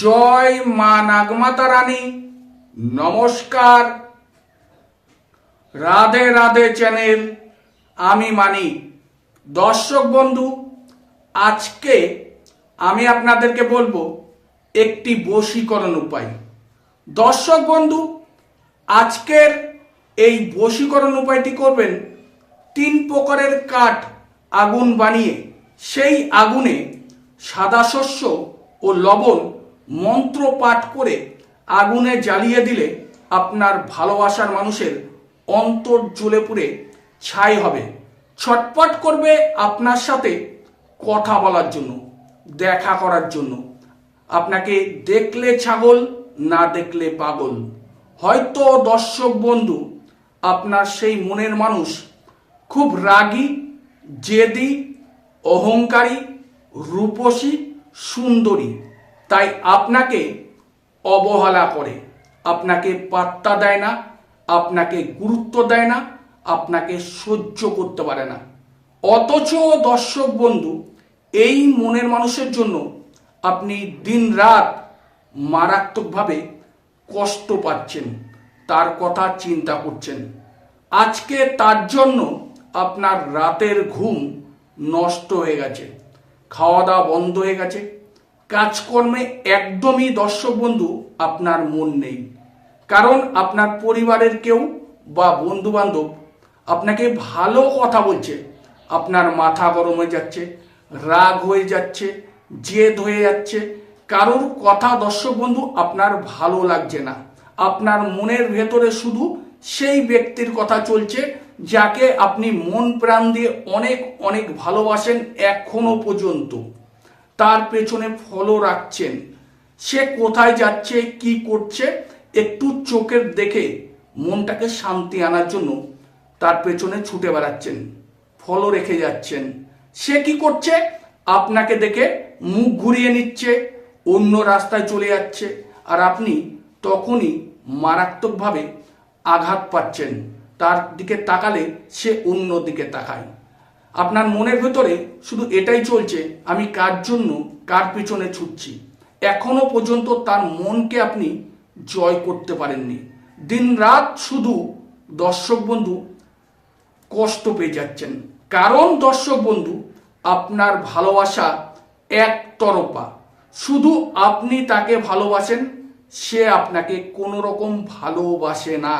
জয় মা নাগমাতা রানী। নমস্কার। রাধে রাধে চ্যানেল, আমি মানি। দর্শক বন্ধু, আজকে আমি আপনাদেরকে বলব একটি বশীকরণ উপায়। দর্শক বন্ধু, আজকের এই বশীকরণ উপায়টি করবেন, তিন প্রকারের কাঠ আগুন বানিয়ে, সেই আগুনে সাদা শস্য ও লবণ মন্ত্র পাঠ করে আগুনে জ্বালিয়ে দিলে আপনার ভালোবাসার মানুষের অন্তর জ্বলে পুড়ে ছাই হবে। ছটপট করবে আপনার সাথে কথা বলার জন্য, দেখা করার জন্য। আপনাকে দেখলে ছাগল, না দেখলে পাগল। হয়তো দর্শক বন্ধু, আপনার সেই মনের মানুষ খুব রাগী, জেদি, অহংকারী, রূপসী, সুন্দরী। তাই আপনাকে অবহেলা করে, আপনাকে পাত্তা দেয় না, আপনাকে গুরুত্ব দেয় না, আপনাকে সহ্য করতে পারে না। অথচ দর্শক বন্ধু, এই মনের মানুষের জন্য আপনি দিন রাত মারাত্মকভাবে কষ্ট পাচ্ছেন, তার কথা চিন্তা করছেন। আজকে তার জন্য আপনার রাতের ঘুম নষ্ট হয়ে গেছে, খাওয়া দাওয়া বন্ধ হয়ে গেছে কাজকর্মে একদমই দর্শক বন্ধু আপনার মন নেই। কারণ আপনার পরিবারের কেউ বা বন্ধু বান্ধব আপনাকে ভালো কথা বলছে, আপনার মাথা গরম হয়ে যাচ্ছে, রাগ হয়ে যাচ্ছে, জেদ হয়ে যাচ্ছে, কারোর কথা দর্শক বন্ধু আপনার ভালো লাগছে না। আপনার মনের ভেতরে শুধু সেই ব্যক্তির কথা চলছে যাকে আপনি মন প্রাণ দিয়ে অনেক অনেক ভালোবাসেন এখনও পর্যন্ত। তার পেছনে ফলো রাখছেন। সে কোথায় যাচ্ছে, কি করছে, একটু চোখের দেখে মনটাকে শান্তি আনার জন্য তার পেছনে ছুটে বেড়াচ্ছেন ফলো রেখে যাচ্ছেন। সে কি করছে? আপনাকে দেখে মুখ ঘুরিয়ে নিচ্ছে, অন্য রাস্তায় চলে যাচ্ছে আর আপনি তখনই মারাত্মকভাবে আঘাত পাচ্ছেন। তার দিকে তাকালে সে অন্য দিকে তাকায়। আপনার মনের ভেতরে শুধু এটাই চলছে, আমি কার জন্য কার পিছনে ছুটছি? এখনও পর্যন্ত তার মনকে আপনি জয় করতে পারেননি। দিন রাত শুধু দর্শক বন্ধু কষ্ট পেয়ে যাচ্ছেন। কারণ দর্শক বন্ধু, আপনার ভালোবাসা একতরফা। শুধু আপনি তাকে ভালোবাসেন, সে আপনাকে কোনো রকম ভালোবাসে না।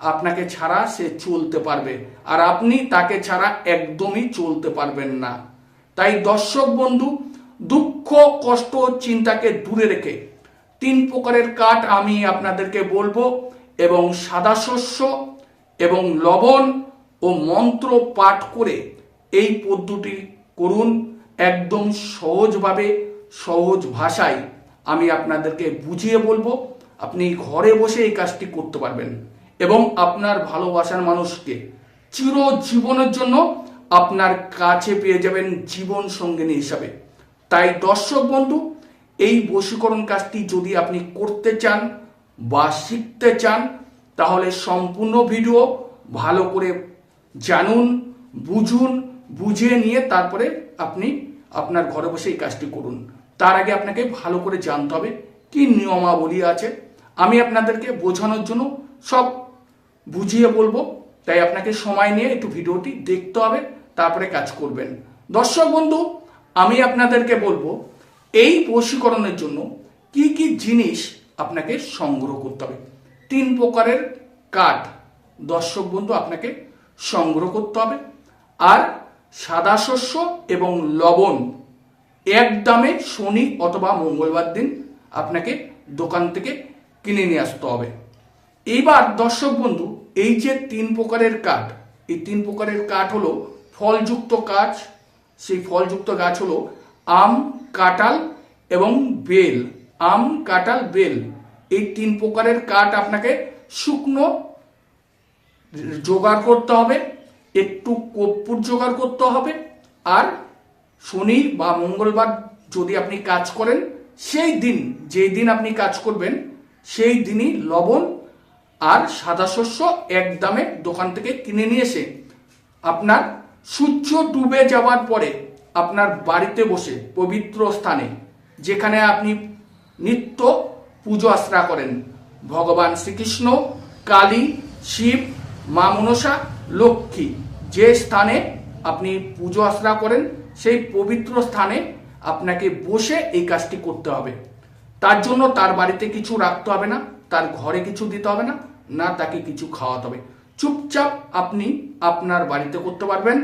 আপনাকে ছাড়া সে চলতে পারবে, আর আপনি তাকে ছাড়া একদমই চলতে পারবেন না। তাই দর্শক বন্ধু, দুঃখ, কষ্ট, চিন্তাকে দূরে রেখে তিন প্রকারের কাঠ আমি আপনাদেরকে বলব, এবং সাদা শস্য এবং লবণ ও মন্ত্র পাঠ করে এই পদ্ধতি করুন একদম সহজভাবে, সহজ ভাষায়। আমি আপনাদেরকে বুঝিয়ে বলব, আপনি ঘরে বসে এই কাজটি করতে পারবেন। এবং আপনার ভালোবাসার মানুষকে চিরজীবনের জন্য আপনার কাছে পেয়ে যাবেন জীবন সঙ্গিনী হিসাবে। তাই দর্শক বন্ধু, এই বশীকরণ কাজটি যদি আপনি করতে চান বা শিখতে চান, তাহলে সম্পূর্ণ ভিডিও ভালো করে জানুন, বুঝুন বুঝে নিয়ে তারপরে আপনি আপনার ঘরে বসে এই কাজটি করুন। তার আগে আপনাকে ভালো করে জানতে হবে কি নিয়মাবলী আছে। আমি আপনাদেরকে বোঝানোর জন্য সব বুঝিয়ে বলব। তাই আপনাকে সময় নিয়ে একটু ভিডিওটি দেখতে হবে, তারপরে কাজ করবেন। দর্শক বন্ধু, আমি আপনাদেরকে বলব, এই বশীকরণের জন্য কি কি জিনিস আপনাকে সংগ্রহ করতে হবে। তিন প্রকারের কাঠ দর্শক বন্ধু আপনাকে সংগ্রহ করতে হবে। আর সাদা শস্য এবং লবণ এক দামে শনি অথবা মঙ্গলবার দিন আপনাকে দোকান থেকে কিনে নিয়ে আসতে হবে। এইবার দর্শক বন্ধু এই যে তিন প্রকারের কাঠ, এই তিন প্রকারের কাঠ হলো ফলযুক্ত গাছ সেই ফলযুক্ত গাছ হলো আম, কাঁঠাল এবং বেল। আম, কাঁঠাল, বেল। এই তিন প্রকারের কাঠ আপনাকে শুকনো জোগাড় করতে হবে, একটু কর্পূর জোগাড় করতে হবে, আর শনি বা মঙ্গলবার যদি আপনি কাজ করেন, সেই দিন, যেই দিন আপনি কাজ করবেন, সেই দিনই লবণ আর সাদা শস্য এক দামে দোকান থেকে কিনে নিয়ে এসে আপনার সূর্য ডুবে যাওয়ার পরে আপনার বাড়িতে বসে পবিত্র স্থানে, যেখানে আপনি নিত্য পুজো আশ্রা করেন। ভগবান শ্রীকৃষ্ণ, কালী, শিব, মা মনসা, লক্ষ্মী যে স্থানে আপনি পুজো আশ্রা করেন, সেই পবিত্র স্থানে আপনাকে বসে এই কাজটি করতে হবে। তার জন্য তার বাড়িতে কিছু রাখতে হবে না, তার ঘরে কিছু দিতে হবে না। না তাকে কিছু খাওয়াতে হবে। চুপচাপ আপনি আপনার বাড়িতে করতে পারবেন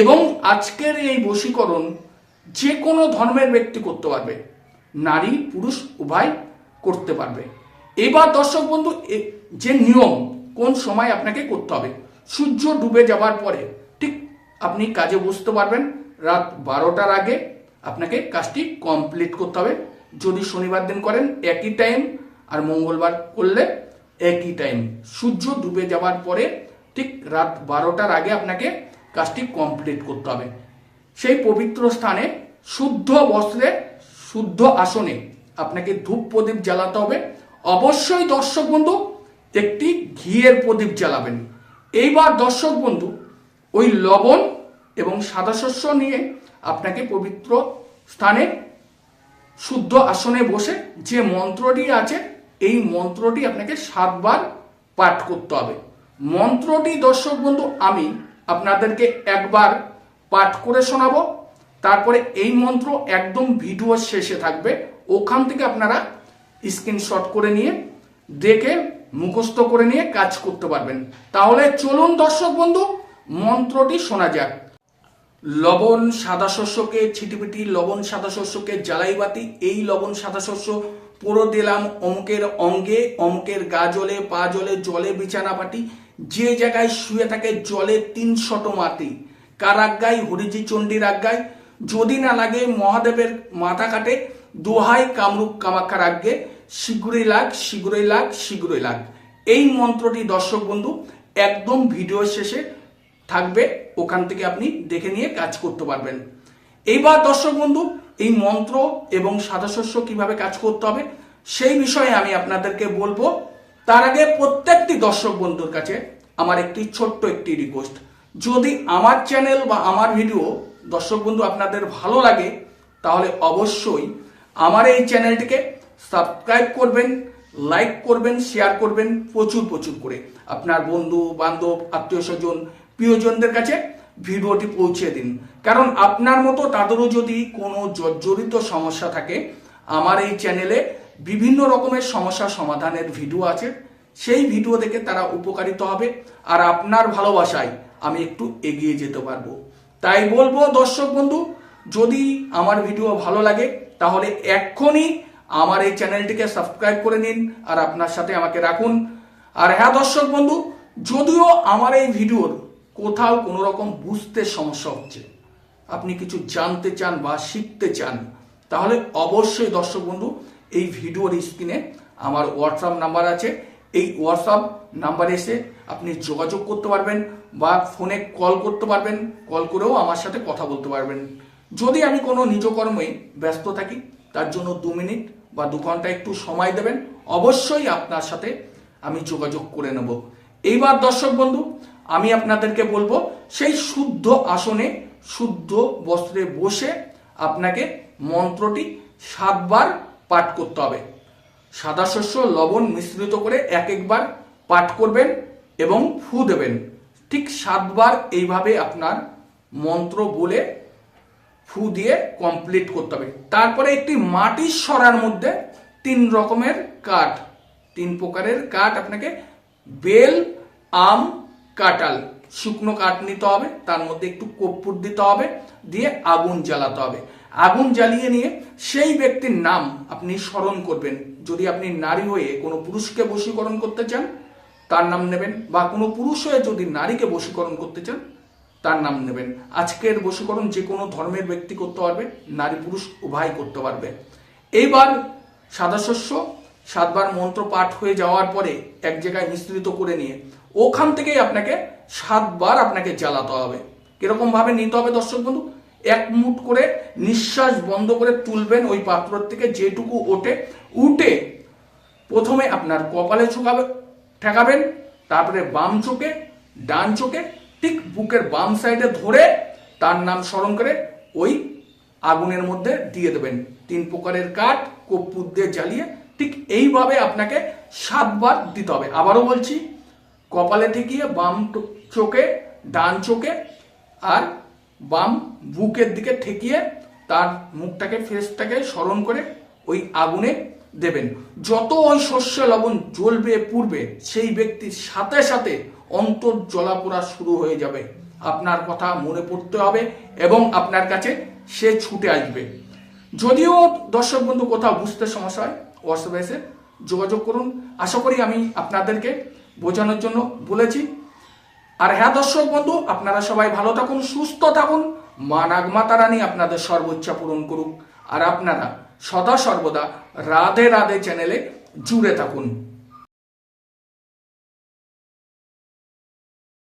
এবং আজকের এই বশীকরণ যে কোনো ধর্মের ব্যক্তি করতে পারবে। নারী, পুরুষ উভয় করতে পারবে। এবার দর্শক বন্ধু যে নিয়ম, কোন সময় আপনাকে করতে হবে? সূর্য ডুবে যাবার পরে ঠিক আপনি কাজে বসতে পারবেন। রাত বারোটার আগে আপনাকে কাজটি কমপ্লিট করতে হবে। যদি শনিবার দিন করেন, একই টাইম আর মঙ্গলবার করলে একই টাইম সূর্য ডুবে যাওয়ার পরে ঠিক রাত বারোটার আগে আপনাকে কাজটি কমপ্লিট করতে হবে। সেই পবিত্র স্থানে শুদ্ধ বস্ত্রে, শুদ্ধ আসনে আপনাকে ধূপ প্রদীপ জ্বালাতে হবে। অবশ্যই দর্শক বন্ধু, একটি ঘিয়ের প্রদীপ জ্বালাবেন। এইবার দর্শক বন্ধু, ওই লবণ এবং সাদা শস্য নিয়ে আপনাকে পবিত্র স্থানে শুদ্ধ আসনে বসে যে মন্ত্রটি আছে এই মন্ত্রটি আপনাকে সাতবার পাঠ করতে হবে। মন্ত্রটি, দর্শক বন্ধু, আমি আপনাদেরকে একবার পাঠ করে শোনাবো। তারপরে এই মন্ত্র একদম ভিডিও শেষে থাকবে। ওখান থেকে আপনারা স্ক্রিনশট করে নিয়ে, দেখে, মুখস্থ করে নিয়ে কাজ করতে পারবেন। তাহলে চলুন, দর্শক বন্ধু, মন্ত্রটি শোনা যাক। লবণ সাদা শস্যকে ছিটিপিটি লবণ সাদা শস্যকে জ্বালাইবাতি, এই লবণ সাদা শস্য পুরো দিলাম অমুকের অঙ্গে, অমুকের গা জলে, পা জলে বিছানা পাটি। যে জায়গায় শুয়ে থাকে জলে তিন শত মাটি। কার আজ্ঞায়? হরিজি চণ্ডীর আজ্ঞায়। যদি না লাগে মহাদেবের মাথা কাটে, দোহাই কামরূপ কামাক্ষার আজ্ঞে। শীঘ্রই লাগ শীঘ্রই লাগ শীঘ্রই লাগ। এই মন্ত্রটি, দর্শক বন্ধু, একদম ভিডিও শেষে থাকবে। ওখান থেকে আপনি দেখে নিয়ে কাজ করতে পারবেন। এইবার দর্শক বন্ধু এই মন্ত্র এবং সাদা শস্য কীভাবে কাজ করতে হবে, সেই বিষয়ে আমি আপনাদেরকে বলব। তার আগে প্রত্যেকটি দর্শক বন্ধুর কাছে আমার একটি ছোট্ট একটি রিকোয়েস্ট যদি আমার চ্যানেল বা আমার ভিডিও দর্শক বন্ধু আপনাদের ভালো লাগে, তাহলে অবশ্যই আমার এই চ্যানেলটিকে সাবস্ক্রাইব করবেন লাইক করবেন শেয়ার করবেন প্রচুর প্রচুর করে। আপনার বন্ধু, বান্ধব, আত্মীয় স্বজন, প্রিয়জনদের কাছে ভিডিওটি পৌঁছে দিন। কারণ আপনার মতো তাদেরও যদি কোনো জর্জরিত সমস্যা থাকে, আমার এই চ্যানেলে বিভিন্ন রকমের সমস্যা সমাধানের ভিডিও আছে। সেই ভিডিও দেখে তারা উপকারিত হবে। আর আপনার ভালোবাসায় আমি একটু এগিয়ে যেতে পারব। তাই বলব, দর্শক বন্ধু, যদি আমার ভিডিও ভালো লাগে, তাহলে এক্ষুনি আমার এই চ্যানেলটিকে সাবস্ক্রাইব করে নিন আর আপনার সাথে আমাকে রাখুন। আর হ্যাঁ দর্শক বন্ধু, যদিও আমার এই ভিডিওর কোথাও কোনো রকম বুঝতে সমস্যা হচ্ছে। আপনি কিছু জানতে চান বা শিখতে চান, তাহলে অবশ্যই দর্শক বন্ধু, এই ভিডিওর স্ক্রিনে আমার হোয়াটসঅ্যাপ নাম্বার আছে। এই হোয়াটসঅ্যাপ নাম্বারে এসে আপনি যোগাযোগ করতে পারবেন বা ফোনে কল করতে পারবেন। কল করেও আমার সাথে কথা বলতে পারবেন। যদি আমি কোনো নিজ কর্মে ব্যস্ত থাকি, তার জন্য দু মিনিট বা দু ঘণ্টা একটু সময় দেবেন। অবশ্যই আপনার সাথে আমি যোগাযোগ করে নেব। এইবার দর্শক বন্ধু আমি আপনাদেরকে বলব, সেই শুদ্ধ আসনে, শুদ্ধ বস্ত্রে বসে আপনাকে মন্ত্রটি সাতবার পাঠ করতে হবে। সাদা শস্য লবণ মিশ্রিত করে এক একবার পাঠ করবেন এবং ফু দেবেন। ঠিক সাতবার এইভাবে আপনার মন্ত্র বলে ফু দিয়ে কমপ্লিট করতে হবে। তারপরে একটি মাটির সরার মধ্যে তিন রকমের কাঠ, তিন প্রকারের কাঠ আপনাকে বেল, আম কাঁঠাল। শুকনো কাঠ নিতে হবে, তার মধ্যে একটু কর্পূর দিতে হবে, দিয়ে আগুন জ্বালাতে হবে। আগুন জ্বালিয়ে নিয়ে সেই ব্যক্তির নাম আপনি স্মরণ করবেন। যদি আপনি নারী হয়ে কোনো পুরুষকে বশীকরণ করতে চান, তার নাম নেবেন। বা কোনো পুরুষ হয়ে যদি নারীকে বশীকরণ করতে চান, তার নাম নেবেন। আজকের বশীকরণ যে কোনো ধর্মের ব্যক্তি করতে পারবে, নারী পুরুষ উভয় করতে পারবে। এইবার সাদা শস্য সাতবার মন্ত্র পাঠ হয়ে যাওয়ার পরে এক জায়গায় মিশ্রিত করে নিয়ে, ওখান থেকেই আপনাকে সাতবার আপনাকে জ্বালাতে হবে। কীরকম ভাবে নিতে হবে দর্শক বন্ধু? এক মুঠ করে নিঃশ্বাস বন্ধ করে তুলবেন ওই পাত্র থেকে যেটুকু ওঠে, উঠে প্রথমে আপনার কপালে ছোকাবে ঠেকাবেন, তারপরে বাম চোখে, ডান চোখে, ঠিক বুকের বাম সাইডে ধরে তার নাম স্মরণ করে ওই আগুনের মধ্যে দিয়ে দেবেন। তিন প্রকারের কাঠ কর্পূর দিয়ে জ্বালিয়ে ঠিক এইভাবে আপনাকে সাতবার দিতে হবে। আবারও বলছি, কপালে ঠেকিয়ে বাম চোখে, ডান চোখে আর বাম বুকের দিকে ঠেকিয়ে তার মুখটাকে ফেসটাকে স্মরণ করে ওই আগুনে দেবেন। যত ওই শস্য লবণ জ্বলবে পূর্বে সেই ব্যক্তির সাথে সাথে অন্তর জ্বলাপোড়া শুরু হয়ে যাবে। আপনার কথা মনে পড়তে হবে এবং আপনার কাছে সে ছুটে আসবে। যদিও দর্শক বন্ধু কোথাও বুঝতে সমস্যা হয় হোয়াটসঅ্যাপে এসে যোগাযোগ করুন। আশা করি আমি আপনাদেরকে বোঝানোর জন্য বলেছি। আর হ্যাঁ দর্শক বন্ধু, আপনারা সবাই ভালো থাকুন, সুস্থ থাকুন। মা নাগমাতা রানী আপনাদের সর্বোচ্চা পূরণ করুক। আর আপনারা সদা সর্বদা রাধে রাধে চ্যানেলে জুড়ে থাকুন।